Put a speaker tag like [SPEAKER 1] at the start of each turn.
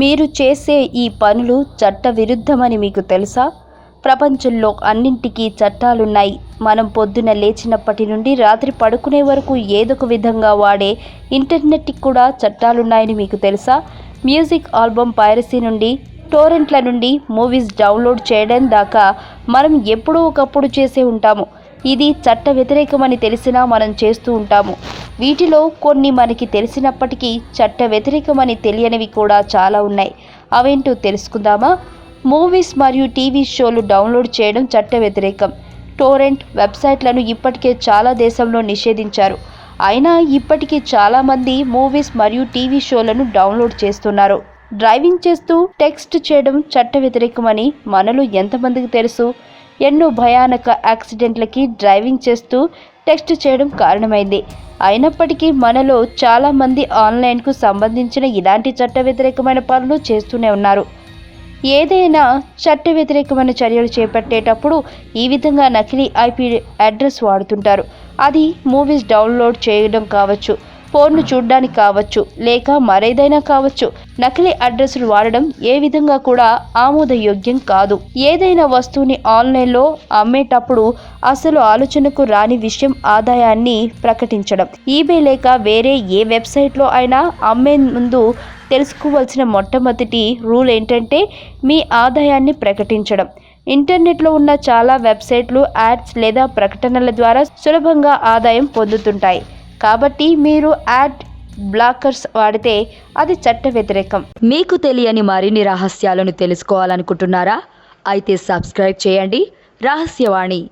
[SPEAKER 1] మీరు చేసే ఈ పనులు చట్టవిరుద్ధమని మీకు తెలుసా? ప్రపంచంలో అన్నింటికీ చట్టాలున్నాయి. మనం పొద్దున లేచినప్పటి నుండి రాత్రి పడుకునే వరకు ఏదొక విధంగా వాడే ఇంటర్నెట్కి కూడా చట్టాలున్నాయని మీకు తెలుసా? మ్యూజిక్ ఆల్బమ్ పైరసీ నుండి టోరెంట్ల నుండి మూవీస్ డౌన్లోడ్ చేయడం దాకా మనం ఎప్పుడూ ఒకప్పుడు చేసే ఉంటాము. ఇది చట్ట వ్యతిరేకమని తెలిసినా మనం చేస్తూ ఉంటాము. వీటిలో కొన్ని మనకి తెలిసినప్పటికీ చట్ట వ్యతిరేకమని తెలియనివి కూడా చాలా ఉన్నాయి. అవేంటో తెలుసుకుందామా? మూవీస్ మరియు టీవీ షోలు డౌన్లోడ్ చేయడం చట్ట వ్యతిరేకం. టోరెంట్ వెబ్సైట్లను ఇప్పటికే చాలా దేశంలో నిషేధించారు. అయినా ఇప్పటికీ చాలామంది మూవీస్ మరియు టీవీ షోలను డౌన్లోడ్ చేస్తున్నారు. డ్రైవింగ్ చేస్తూ టెక్స్ట్ చేయడం చట్ట వ్యతిరేకమని మనలో ఎంతమందికి తెలుసు? ఎన్నో భయానక యాక్సిడెంట్లకి డ్రైవింగ్ చేస్తూ టెక్స్ట్ చేయడం కారణమైంది. అయినప్పటికీ మనలో చాలామంది ఆన్లైన్కు సంబంధించిన ఇలాంటి చట్ట వ్యతిరేకమైన పనులు చేస్తూనే ఉన్నారు. ఏదైనా చట్ట వ్యతిరేకమైన చర్యలు చేపట్టేటప్పుడు ఈ విధంగా నకిలీ ఐపీ అడ్రస్ వాడుతుంటారు. అది మూవీస్ డౌన్లోడ్ చేయడం కావచ్చు ఫోన్ను చూడడానికి కావచ్చు లేక మరేదైనా కావచ్చు. నకిలీ అడ్రస్లు వాడడం ఏ విధంగా కూడా ఆమోదయోగ్యం కాదు. ఏదైనా వస్తువుని ఆన్లైన్లో అమ్మేటప్పుడు అసలు ఆలోచనకు రాని విషయం ఆదాయాన్ని ప్రకటించడం. ఈబే లేక వేరే ఏ వెబ్సైట్లో అయినా అమ్మే ముందు తెలుసుకోవాల్సిన మొట్టమొదటి రూల్ ఏంటంటే మీ ఆదాయాన్ని ప్రకటించడం. ఇంటర్నెట్లో ఉన్న చాలా వెబ్సైట్లు యాడ్స్ లేదా ప్రకటనల ద్వారా సులభంగా ఆదాయం పొందుతుంటాయి. కాబట్టి మీరు యాడ్ బ్లాకర్స్ వాడితే అది చట్ట వ్యతిరేకం.
[SPEAKER 2] మీకు తెలియని మరిన్ని రహస్యాలను తెలుసుకోవాలనుకుంటున్నారా? అయితే సబ్స్క్రైబ్ చేయండి. రహస్యవాణి.